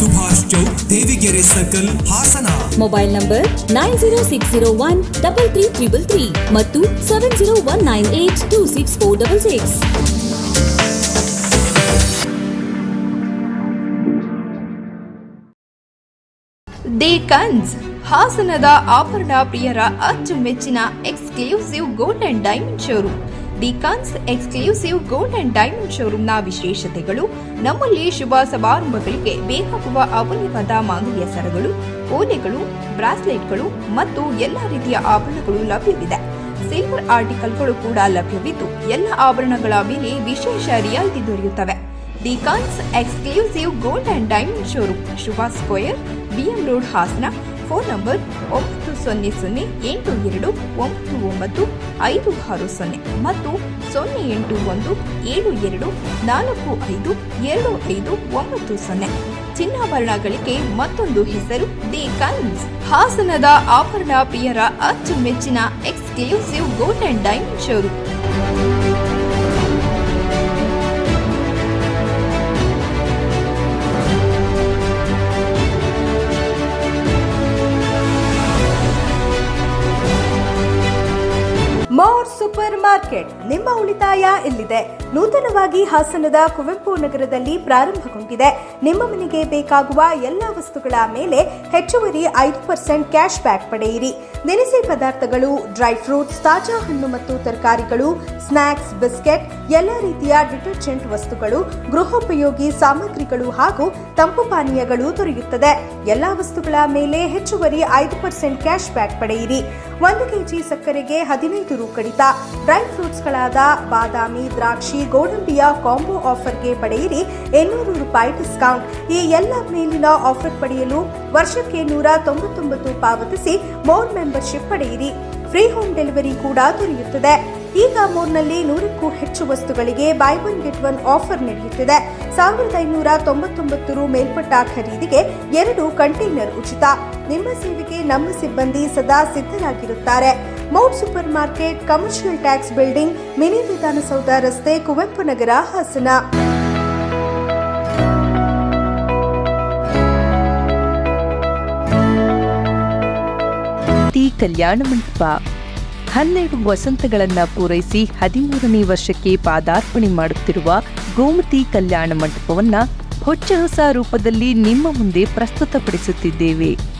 Subhash Chowk Devigere circle Hassan. Mobile number nine zero six zero one double three triple three ಮತ್ತು seven zero one nine eight two six four double six Dcons ಹಾಸನದ ಆಭರಣ ಪ್ರಿಯರ ಅಚ್ಚುಮೆಚ್ಚಿನ exclusive gold and diamond showroom Dcons exclusive gold and diamond ಶೋರೂಮ್ನ ವಿಶೇಷತೆಗಳು, ನಮ್ಮಲ್ಲಿ ಶುಭ ಸಮಾರಂಭಗಳಿಗೆ ಬೇಕಾಗುವ ಅಮೂಲ್ಯವಾದ ಮಾಂಗಲ್ಯ ಸರಗಳು, ಓಲೆಗಳು, ಬ್ರಾಸ್ಲೆಟ್ಗಳು ಮತ್ತು ಎಲ್ಲ ರೀತಿಯ ಆಭರಣಗಳು ಲಭ್ಯವಿದೆ. ಸಿಲ್ವರ್ ಆರ್ಟಿಕಲ್ಗಳು ಕೂಡ ಲಭ್ಯವಿದ್ದು, ಎಲ್ಲ ಆಭರಣಗಳ ಮೇಲೆ ವಿಶೇಷ ರಿಯಾಯಿತಿ ದೊರೆಯುತ್ತವೆ. Dcons exclusive gold and diamond showroom Shubha square BM road Hassan phone number ಒಂಬತ್ತು ಸೊನ್ನೆ ಸೊನ್ನೆ ಎಂಟು ಎರಡು ಒಂಬತ್ತು ಒಂಬತ್ತು ಐದು ಆರು ಸೊನ್ನೆ ಮತ್ತು ಸೊನ್ನೆ ಎಂಟು ಒಂದು ಏಳು ಎರಡು ನಾಲ್ಕು ಐದು ಎರಡು ಐದು ಒಂಬತ್ತು ಸೊನ್ನೆ. ಚಿನ್ನಾಭರಣಗಳಿಗೆ ಮತ್ತೊಂದು ಹೆಸರು, ದಿ ಕನ್ಸ್. ಹಾಸನದ ಆಭರಣ ಪ್ರಿಯರ ಅಚ್ಚುಮೆಚ್ಚಿನ exclusive gold and diamond showroom. Supermarket ನಿಮ್ಮ ಉಳಿತಾಯ ಇಲ್ಲಿದೆ. ನೂತನವಾಗಿ ಹಾಸನದ ಕುವೆಂಪು ನಗರದಲ್ಲಿ ಪ್ರಾರಂಭಗೊಂಡಿದೆ. ನಿಮ್ಮ ಮನೆಗೆ ಬೇಕಾಗುವ ಎಲ್ಲ ವಸ್ತುಗಳ ಮೇಲೆ ಹೆಚ್ಚುವರಿ ಐದು ಪರ್ಸೆಂಟ್ ಕ್ಯಾಶ್ ಬ್ಯಾಕ್ ಪಡೆಯಿರಿ. ದಿನಸಿ ಪದಾರ್ಥಗಳು, ಡ್ರೈ ಫ್ರೂಟ್ಸ್, ತಾಜಾ ಹಣ್ಣು ಮತ್ತು ತರಕಾರಿಗಳು ಸ್ನ್ಯಾಕ್ಸ್ ಬಿಸ್ಕೆಟ್, ಎಲ್ಲ ರೀತಿಯ ಡಿಟರ್ಜೆಂಟ್ ವಸ್ತುಗಳು, ಗೃಹೋಪಯೋಗಿ ಸಾಮಗ್ರಿಗಳು ಹಾಗೂ ತಂಪು ಪಾನೀಯಗಳು ದೊರೆಯುತ್ತದೆ. ಎಲ್ಲ ವಸ್ತುಗಳ ಮೇಲೆ ಹೆಚ್ಚುವರಿ ಐದು ಪರ್ಸೆಂಟ್ ಕ್ಯಾಶ್ ಬ್ಯಾಕ್ ಪಡೆಯಿರಿ. ಒಂದು ಕೆಜಿ ಸಕ್ಕರೆಗೆ ಹದಿನೈದು ರು ಕಡಿತ. ಡ್ರೈ ಫ್ರೂಟ್ಸ್ಗಳಾದ ಬಾದಾಮಿ, ದ್ರಾಕ್ಷಿ ಗೋಡಂಬಿಯ ಕಾಂಬೋ ಆಫರ್ಗೆ ಪಡೆಯಿರಿ ಇನ್ನೂರು ರೂಪಾಯಿ ಡಿಸ್ಕೌಂಟ್ ಈ ಎಲ್ಲ ಮೇಲಿನ ಆಫರ್ ಪಡೆಯಲು ವರ್ಷಕ್ಕೆ ನೂರ ತೊಂಬತ್ತೊಂಬತ್ತು ಪಾವತಿಸಿ ಮೋರ್ ಮೆಂಬರ್ಶಿಪ್ ಪಡೆಯಿರಿ. ಫ್ರೀ ಹೋಮ್ ಡೆಲಿವರಿ ಕೂಡ ದೊರೆಯುತ್ತದೆ. ಈಗ ಮೋರ್ನಲ್ಲಿ ನೂರಕ್ಕೂ ಹೆಚ್ಚು ವಸ್ತುಗಳಿಗೆ buy one get one offer ನಡೆಯುತ್ತಿದೆ. ಸಾವಿರದ ಐನೂರ ತೊಂಬತ್ತೊಂಬತ್ತು ರು ಮೇಲ್ಪಟ್ಟ ಖರೀದಿಗೆ ಎರಡು ಕಂಟೈನರ್ ಉಚಿತ. ನಿಮ್ಮ ಸೇವೆಗೆ ನಮ್ಮ ಸಿಬ್ಬಂದಿ ಸದಾ ಸಿದ್ಧರಾಗಿರುತ್ತಾರೆ. Mouth supermarket commercial tax building, mini Vidhanasoudha ರಸ್ತೆ, ಕುವೆಂಪು ನಗರ ಹಾಸನ. ಟಿ ಕಲ್ಯಾಣ ಮಂಟಪ. ಹನ್ನೆರಡು ವಸಂತಗಳನ್ನ ಪೂರೈಸಿ ಹದಿಮೂರನೇ ವರ್ಷಕ್ಕೆ ಪಾದಾರ್ಪಣೆ ಮಾಡುತ್ತಿರುವ ಗೋಮತಿ ಕಲ್ಯಾಣ ಮಂಟಪವನ್ನ ಹೊಚ್ಚ ಹೊಸ ರೂಪದಲ್ಲಿ ನಿಮ್ಮ ಮುಂದೆ ಪ್ರಸ್ತುತಪಡಿಸುತ್ತಿದ್ದೇವೆ.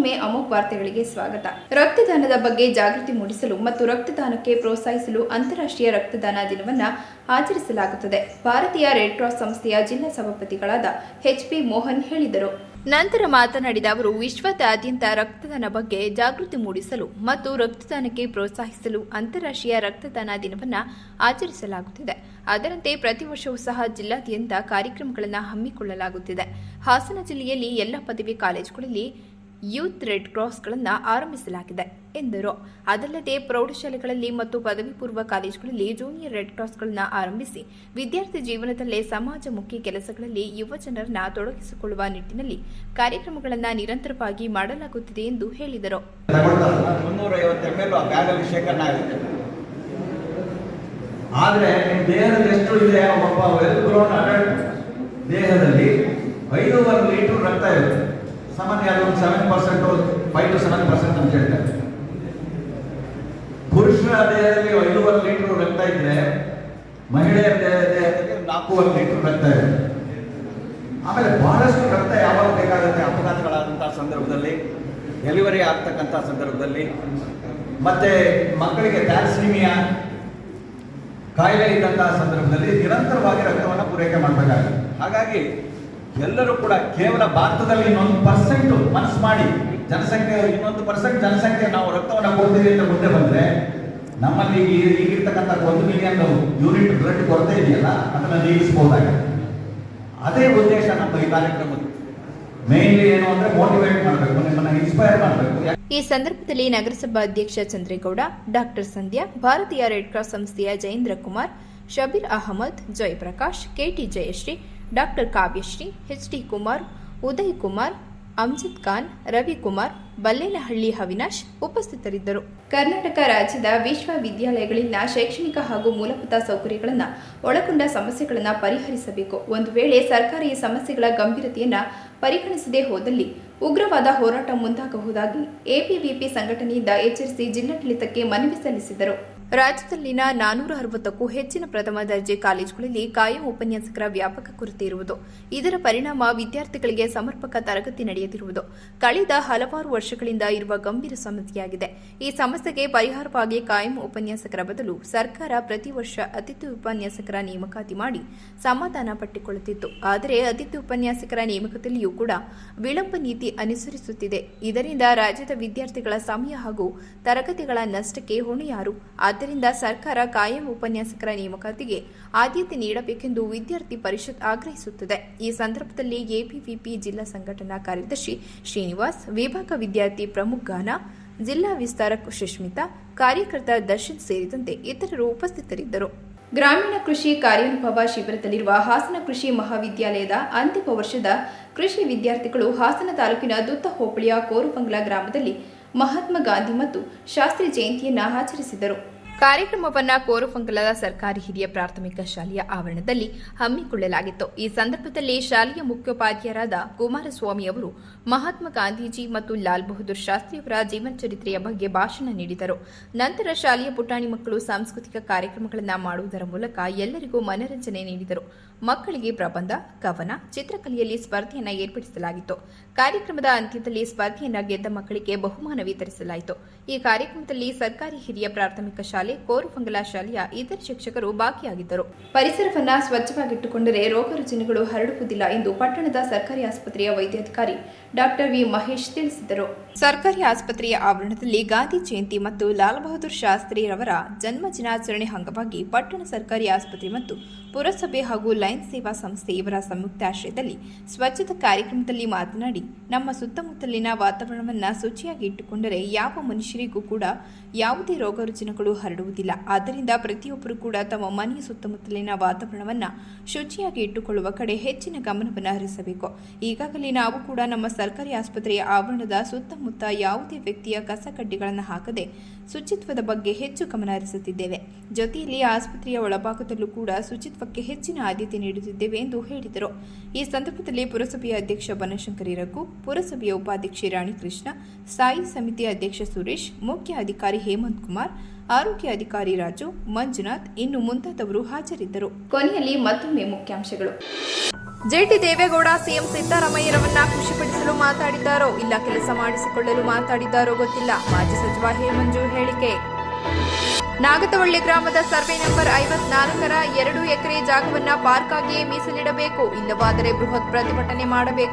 ಮತ್ತೊಮ್ಮೆ ಅಮೋಕ್ ವಾರ್ತೆಗಳಿಗೆ ಸ್ವಾಗತ. ರಕ್ತದಾನದ ಬಗ್ಗೆ ಜಾಗೃತಿ ಮೂಡಿಸಲು ಮತ್ತು ರಕ್ತದಾನಕ್ಕೆ ಪ್ರೋತ್ಸಾಹಿಸಲು ಅಂತಾರಾಷ್ಟ್ರೀಯ ರಕ್ತದಾನ ದಿನವನ್ನು ಆಚರಿಸಲಾಗುತ್ತದೆ. ಭಾರತೀಯ ರೆಡ್ ಕ್ರಾಸ್ ಸಂಸ್ಥೆಯ ಜಿಲ್ಲಾ ಸಭಾಪತಿಗಳಾದ ಎಚ್ ಪಿ ಮೋಹನ್ ಹೇಳಿದರು. ನಂತರ ಮಾತನಾಡಿದ ಅವರು, ವಿಶ್ವದಾದ್ಯಂತ ರಕ್ತದಾನ ಬಗ್ಗೆ ಜಾಗೃತಿ ಮೂಡಿಸಲು ಮತ್ತು ರಕ್ತದಾನಕ್ಕೆ ಪ್ರೋತ್ಸಾಹಿಸಲು ಅಂತಾರಾಷ್ಟ್ರೀಯ ರಕ್ತದಾನ ದಿನವನ್ನು ಆಚರಿಸಲಾಗುತ್ತಿದೆ. ಅದರಂತೆ ಪ್ರತಿ ವರ್ಷವೂ ಸಹ ಜಿಲ್ಲಾದ್ಯಂತ ಕಾರ್ಯಕ್ರಮಗಳನ್ನು ಹಮ್ಮಿಕೊಳ್ಳಲಾಗುತ್ತಿದೆ. ಹಾಸನ ಜಿಲ್ಲೆಯಲ್ಲಿ ಎಲ್ಲ ಪದವಿ ಕಾಲೇಜುಗಳಲ್ಲಿ ಯೂತ್ ರೆಡ್ ಕ್ರಾಸ್ಗಳನ್ನು ಆರಂಭಿಸಲಾಗಿದೆ ಎಂದರು. ಅದಲ್ಲದೆ ಪ್ರೌಢಶಾಲೆಗಳಲ್ಲಿ ಮತ್ತು ಪದವಿ ಪೂರ್ವ ಕಾಲೇಜುಗಳಲ್ಲಿ ಜೂನಿಯರ್ ರೆಡ್ ಕ್ರಾಸ್ಗಳನ್ನು ಆರಂಭಿಸಿ ವಿದ್ಯಾರ್ಥಿ ಜೀವನದಲ್ಲೇ ಸಮಾಜಮುಖಿ ಕೆಲಸಗಳಲ್ಲಿ ಯುವ ಜನರನ್ನ ತೊಡಗಿಸಿಕೊಳ್ಳುವ ನಿಟ್ಟಿನಲ್ಲಿ ಕಾರ್ಯಕ್ರಮಗಳನ್ನು ನಿರಂತರವಾಗಿ ಮಾಡಲಾಗುತ್ತಿದೆ ಎಂದು ಹೇಳಿದರು. ಆದರೆ ದೇಹದಲ್ಲಿ ಐದೂವರೆ ಲೀಟರ್ ರಕ್ತ ಇರುತ್ತೆ. ಸಾಮಾನ್ಯ ಅದು ಒಂದು seven percent five to seven percent ಅಂತ ಹೇಳ್ತಾರೆ. ಪುರುಷರ ದೇಹದಲ್ಲಿ ಐದೂವರೆ ಲೀಟರ್ ರಕ್ತ ಇದ್ರೆ, ಮಹಿಳೆಯರ ದೇಹ- ದೇಹದಲ್ಲಿ ನಾಲ್ಕೂವರೆ ಲೀಟರ್ ರಕ್ತ ಇದೆ ಆಮೇಲೆ ಬಹಳಷ್ಟು ರಕ್ತ ಯಾವಾಗ ಬೇಕಾಗುತ್ತೆ? ಅಪಘಾತಗಳಾದಂತಹ ಸಂದರ್ಭದಲ್ಲಿ ಡೆಲಿವರಿ ಆಗ್ತಕ್ಕಂಥ ಸಂದರ್ಭದಲ್ಲಿ, ಮತ್ತೆ ಮಕ್ಕಳಿಗೆ ಥ್ಯಾಲಸೀಮಿಯಾ ಕಾಯಿಲೆ ಇದ್ದಂತಹ ಸಂದರ್ಭದಲ್ಲಿ ನಿರಂತರವಾಗಿ ರಕ್ತವನ್ನು ಪೂರೈಕೆ ಮಾಡಬೇಕಾಗುತ್ತೆ. ಹಾಗಾಗಿ ಎಲ್ಲರೂ ಕೂಡ ಕೇವಲ ಭಾರತದಲ್ಲಿ ಇನ್ನೊಂದು ಪರ್ಸೆಂಟ್ ಮನಸ್ಸು ಮಾಡಿ, ಜನಸಂಖ್ಯೆ, ಇನ್ನೊಂದು ಪರ್ಸೆಂಟ್ ಜನಸಂಖ್ಯೆ ನಾವು ರಕ್ತವನ್ನು ಕೊಡ್ತೀವಿ ಅಂತ ಮುಂದೆ ಬಂದ್ರೆ, ನಮ್ಮಲ್ಲಿ ಈಗ ಈಗಿರ್ತಕ್ಕಂಥ ಒಂದು ಮಿಲಿಯನ್ ಯೂನಿಟ್ ಬ್ಲಡ್ ಕೊರತೆ ಇದೆಯಲ್ಲ, ಅದನ್ನು ನೀಗಿಸಬಹುದಾಗಿದೆ ಅದೇ ಉದ್ದೇಶ ನಮ್ಮ ಈ ಕಾರ್ಯಕ್ರಮದ ಮೇನ್ಲಿ ಏನು ಅಂದ್ರೆ ಮೋಟಿವೇಟ್ ಮಾಡಬೇಕು, ನಿಮ್ಮನ್ನ ಇನ್ಸ್ಪೈರ್ ಮಾಡಬೇಕು. ಈ ಸಂದರ್ಭದಲ್ಲಿ ನಗರಸಭಾ ಅಧ್ಯಕ್ಷ ಚಂದ್ರೇಗೌಡ, ಡಾಕ್ಟರ್ ಸಂಧ್ಯಾ, ಭಾರತೀಯ ರೆಡ್ ಕ್ರಾಸ್ ಸಂಸ್ಥೆಯ Jayendra Kumar, Shabir Ahmed, Jayaprakash KT Jayashree doctor Kavyashree, H D Kumar, Uday Kumar, Amjad Khan Ravikumar Ballenahalli Avinash ಉಪಸ್ಥಿತರಿದ್ದರು. ಕರ್ನಾಟಕ ರಾಜ್ಯದ ವಿಶ್ವವಿದ್ಯಾಲಯಗಳಿಂದ ಶೈಕ್ಷಣಿಕ ಹಾಗೂ ಮೂಲಭೂತ ಸೌಕರ್ಯಗಳನ್ನು ಒಳಗೊಂಡ ಸಮಸ್ಯೆಗಳನ್ನು ಪರಿಹರಿಸಬೇಕು. ಒಂದು ವೇಳೆ ಸರ್ಕಾರ ಈ ಸಮಸ್ಯೆಗಳ ಗಂಭೀರತೆಯನ್ನು ಪರಿಗಣಿಸದೇ ಹೋದಲ್ಲಿ ಉಗ್ರವಾದ ಹೋರಾಟ ಮುಂದಾಗಬಹುದಾಗಿ ಎಪಿವಿಪಿ ಸಂಘಟನೆಯಿಂದ ಎಚ್ಚರಿಸಿ ಜಿಲ್ಲಾಡಳಿತಕ್ಕೆ ಮನವಿ ಸಲ್ಲಿಸಿದರು. ರಾಜ್ಯದಲ್ಲಿನ ನಾನೂರ ಅರವತ್ತಕ್ಕೂ ಹೆಚ್ಚಿನ ಪ್ರಥಮ ದರ್ಜೆ ಕಾಲೇಜುಗಳಲ್ಲಿ ಕಾಯಂ ಉಪನ್ಯಾಸಕರ ವ್ಯಾಪಕ ಕೊರತೆ ಇರುವುದು. ಇದರ ಪರಿಣಾಮ ವಿದ್ಯಾರ್ಥಿಗಳಿಗೆ ಸಮರ್ಪಕ ತರಗತಿ ನಡೆಯದಿರುವುದು. ಕಳೆದ ಹಲವಾರು ವರ್ಷಗಳಿಂದ ಇರುವ ಗಂಭೀರ ಸಮಸ್ಯೆಯಾಗಿದೆ. ಈ ಸಮಸ್ಯೆಗೆ ಪರಿಹಾರವಾಗಿ ಕಾಯಂ ಉಪನ್ಯಾಸಕರ ಬದಲು ಸರ್ಕಾರ ಪ್ರತಿ ವರ್ಷ ಅತಿಥಿ ಉಪನ್ಯಾಸಕರ ನೇಮಕಾತಿ ಮಾಡಿ ಸಮಾಧಾನ ಪಟ್ಟಿಕೊಳ್ಳುತ್ತಿತ್ತು. ಆದರೆ ಅತಿಥಿ ಉಪನ್ಯಾಸಕರ ನೇಮಕದಲ್ಲಿಯೂ ಕೂಡ ವಿಳಂಬ ನೀತಿ ಅನುಸರಿಸುತ್ತಿದೆ. ಇದರಿಂದ ರಾಜ್ಯದ ವಿದ್ಯಾರ್ಥಿಗಳ ಸಮಯ ಹಾಗೂ ತರಗತಿಗಳ ನಷ್ಟಕ್ಕೆ ಹೊಣೆಯಾರು. ಆದ್ದರಿಂದ ಸರ್ಕಾರ ಕಾಯಂ ಉಪನ್ಯಾಸಕರ ನೇಮಕಾತಿಗೆ ಆದ್ಯತೆ ನೀಡಬೇಕೆಂದು ವಿದ್ಯಾರ್ಥಿ ಪರಿಷತ್ ಆಗ್ರಹಿಸುತ್ತದೆ. ಈ ಸಂದರ್ಭದಲ್ಲಿ ಎಪಿವಿಪಿ ಜಿಲ್ಲಾ ಸಂಘಟನಾ ಕಾರ್ಯದರ್ಶಿ ಶ್ರೀನಿವಾಸ್, ವಿಭಾಗ ವಿದ್ಯಾರ್ಥಿ ಪ್ರಮುಖ್ ಗಾನ ಜಿಲ್ಲಾ ವಿಸ್ತಾರಕ್ ಸುಷ್ಮಿತಾ ಕಾರ್ಯಕರ್ತ ದರ್ಶನ್ ಸೇರಿದಂತೆ ಇತರರು ಉಪಸ್ಥಿತರಿದ್ದರು. ಗ್ರಾಮೀಣ ಕೃಷಿ ಕಾರ್ಯಾನುಭವ ಶಿಬಿರದಲ್ಲಿರುವ ಹಾಸನ ಕೃಷಿ ಮಹಾವಿದ್ಯಾಲಯದ ಅಂತಿಮ ವರ್ಷದ ಕೃಷಿ ವಿದ್ಯಾರ್ಥಿಗಳು ಹಾಸನ ತಾಲೂಕಿನ ದುತ್ತ ಹೋಬಳಿಯ ಕೋರುಬಂಗ್ಲಾ ಗ್ರಾಮದಲ್ಲಿ ಮಹಾತ್ಮ ಗಾಂಧಿ ಮತ್ತು ಶಾಸ್ತ್ರಿ ಜಯಂತಿಯನ್ನು ಆಚರಿಸಿದರು. ಕಾರ್ಯಕ್ರಮವನ್ನ ಕೋರಫಂಗಲದ ಸರ್ಕಾರಿ ಹಿರಿಯ ಪ್ರಾಥಮಿಕ ಶಾಲೆಯ ಆವರಣದಲ್ಲಿ ಹಮ್ಮಿಕೊಳ್ಳಲಾಗಿತ್ತು. ಈ ಸಂದರ್ಭದಲ್ಲಿ ಶಾಲೆಯ ಮುಖ್ಯೋಪಾಧ್ಯಾಯರಾದ ಕುಮಾರಸ್ವಾಮಿ ಅವರು ಮಹಾತ್ಮ ಗಾಂಧೀಜಿ ಮತ್ತು ಲಾಲ್ ಬಹದ್ದೂರ್ ಶಾಸ್ತ್ರಿಯವರ ಜೀವನ ಚರಿತ್ರೆಯ ಬಗ್ಗೆ ಭಾಷಣ ನೀಡಿದರು. ನಂತರ ಶಾಲೆಯ ಪುಟಾಣಿ ಮಕ್ಕಳು ಸಾಂಸ್ಕೃತಿಕ ಕಾರ್ಯಕ್ರಮಗಳನ್ನು ಮಾಡುವುದರ ಮೂಲಕ ಎಲ್ಲರಿಗೂ ಮನರಂಜನೆ ನೀಡಿದರು. ಮಕ್ಕಳಿಗೆ ಪ್ರಬಂಧ, ಕವನ, ಚಿತ್ರಕಲೆಯಲ್ಲಿ ಸ್ಪರ್ಧೆಯನ್ನು ಏರ್ಪಡಿಸಲಾಗಿತ್ತು. ಕಾರ್ಯಕ್ರಮದ ಅಂತ್ಯದಲ್ಲಿ ಸ್ಪರ್ಧೆಯನ್ನು ಗೆದ್ದ ಮಕ್ಕಳಿಗೆ ಬಹುಮಾನ ವಿತರಿಸಲಾಯಿತು. ಈ ಕಾರ್ಯಕ್ರಮದಲ್ಲಿ ಸರ್ಕಾರಿ ಹಿರಿಯ ಪ್ರಾಥಮಿಕ ಶಾಲೆ ಕೋರುಫಂಗಲ ಶಾಲೆಯ ಇತರ ಶಿಕ್ಷಕರು ಭಾಗಿಯಾಗಿದ್ದರು. ಪರಿಸರವನ್ನು ಸ್ವಚ್ಛವಾಗಿಟ್ಟುಕೊಂಡರೆ ರೋಗ ರುಜಿನಗಳು ಹರಡುವುದಿಲ್ಲ ಎಂದು ಪಟ್ಟಣದ ಸರ್ಕಾರಿ ಆಸ್ಪತ್ರೆಯ ವೈದ್ಯಾಧಿಕಾರಿ ಡಾಕ್ಟರ್ ವಿ ಮಹೇಶ್ ತಿಳಿಸಿದರು. ಸರ್ಕಾರಿ ಆಸ್ಪತ್ರೆಯ ಆವರಣದಲ್ಲಿ ಗಾಂಧಿ ಜಯಂತಿ ಮತ್ತು ಲಾಲ್ ಬಹದ್ದೂರ್ ಶಾಸ್ತ್ರಿರವರ ಜನ್ಮ ದಿನಾಚರಣೆ ಅಂಗವಾಗಿ ಪಟ್ಟಣ ಸರ್ಕಾರಿ ಆಸ್ಪತ್ರೆ ಮತ್ತು ಪುರಸಭೆ ಹಾಗೂ ಲೈನ್ ಸೇವಾ ಸಂಸ್ಥೆ ಇವರ ಸಂಯುಕ್ತಾಶ್ರಯದಲ್ಲಿ ಸ್ವಚ್ಛತಾ ಕಾರ್ಯಕ್ರಮದಲ್ಲಿ ಮಾತನಾಡಿ, ನಮ್ಮ ಸುತ್ತಮುತ್ತಲಿನ ವಾತಾವರಣವನ್ನು ಶುಚಿಯಾಗಿ ಇಟ್ಟುಕೊಂಡರೆ ಯಾವ ಮನುಷ್ಯರಿಗೂ ಕೂಡ ಯಾವುದೇ ರೋಗ ರುಜಿನಗಳು ಹರಡುವುದಿಲ್ಲ. ಆದ್ದರಿಂದ ಪ್ರತಿಯೊಬ್ಬರು ಕೂಡ ತಮ್ಮ ಮನೆಯ ಸುತ್ತಮುತ್ತಲಿನ ವಾತಾವರಣವನ್ನು ಶುಚಿಯಾಗಿ ಇಟ್ಟುಕೊಳ್ಳುವ ಕಡೆ ಹೆಚ್ಚಿನ ಗಮನವನ್ನು ಹರಿಸಬೇಕು. ಈಗಾಗಲೇ ನಾವು ಕೂಡ ನಮ್ಮ ಸರ್ಕಾರಿ ಆಸ್ಪತ್ರೆಯ ಆವರಣದ ಸುತ್ತಮುತ್ತ ಯಾವುದೇ ವ್ಯಕ್ತಿಯ ಕಸ ಕಡ್ಡಿಗಳನ್ನು ಹಾಕದೆ ಶುಚಿತ್ವದ ಬಗ್ಗೆ ಹೆಚ್ಚು ಗಮನ ಹರಿಸುತ್ತಿದ್ದೇವೆ. ಜೊತೆಯಲ್ಲಿ ಆಸ್ಪತ್ರೆಯ ಒಳಭಾಗದಲ್ಲೂ ಕೂಡ ಶುಚಿತ್ವಕ್ಕೆ ಹೆಚ್ಚಿನ ಆದ್ಯತೆ ನೀಡುತ್ತಿದ್ದೇವೆ ಎಂದು ಹೇಳಿದರು. ಈ ಸಂದರ್ಭದಲ್ಲಿ ಪುರಸಭೆಯ ಅಧ್ಯಕ್ಷ ಬನಶಂಕರಿ ರಘು, ಪುರಸಭೆಯ ಉಪಾಧ್ಯಕ್ಷೆ ರಾಣಿ ಕೃಷ್ಣ ಸ್ಥಾಯಿ ಸಮಿತಿ ಅಧ್ಯಕ್ಷ ಸುರೇಶ್, ಮುಖ್ಯ ಅಧಿಕಾರಿ ಹೇಮಂತ್ ಕುಮಾರ್, ಆರೋಗ್ಯ ಅಧಿಕಾರಿ ರಾಜು, ಮಂಜುನಾಥ್, ಇನ್ನು ಮುಂತಾದವರು ಹಾಜರಿದ್ದರು. ಕೊನೆಯಲ್ಲಿ ಮತ್ತೊಮ್ಮೆ ಮುಖ್ಯಾಂಶಗಳು. ಜೆಟಿ ದೇವೇಗೌಡ ಸಿಎಂ ಸಿದ್ದರಾಮಯ್ಯರವನ್ನ ಖುಷಿಪಡಿಸಲು ಮಾತಾಡಿದ್ದಾರೋ ಇಲ್ಲ ಕೆಲಸ ಮಾಡಿಸಿಕೊಳ್ಳಲು ಮಾತಾಡಿದ್ದಾರೋ ಗೊತ್ತಿಲ್ಲ. ಮಾಜಿ ಸಚಿವ ಹೇಮಂಜು ಹೇಳಿಕೆ. ನಾಗತವಳ್ಳಿ ಗ್ರಾಮದ ಸರ್ವೆ ನಂಬರ್ ಐವತ್ನಾಲ್ಕರ ಎರಡು ಎಕರೆ ಜಾಗವನ್ನ ಪಾರ್ಕ್ ಆಗಿಯೇ ಮೀಸಲಿಡಬೇಕು. ಇಲ್ಲವಾದರೆ ಬೃಹತ್ ಪ್ರತಿಭಟನೆ ಮಾಡಬೇಕು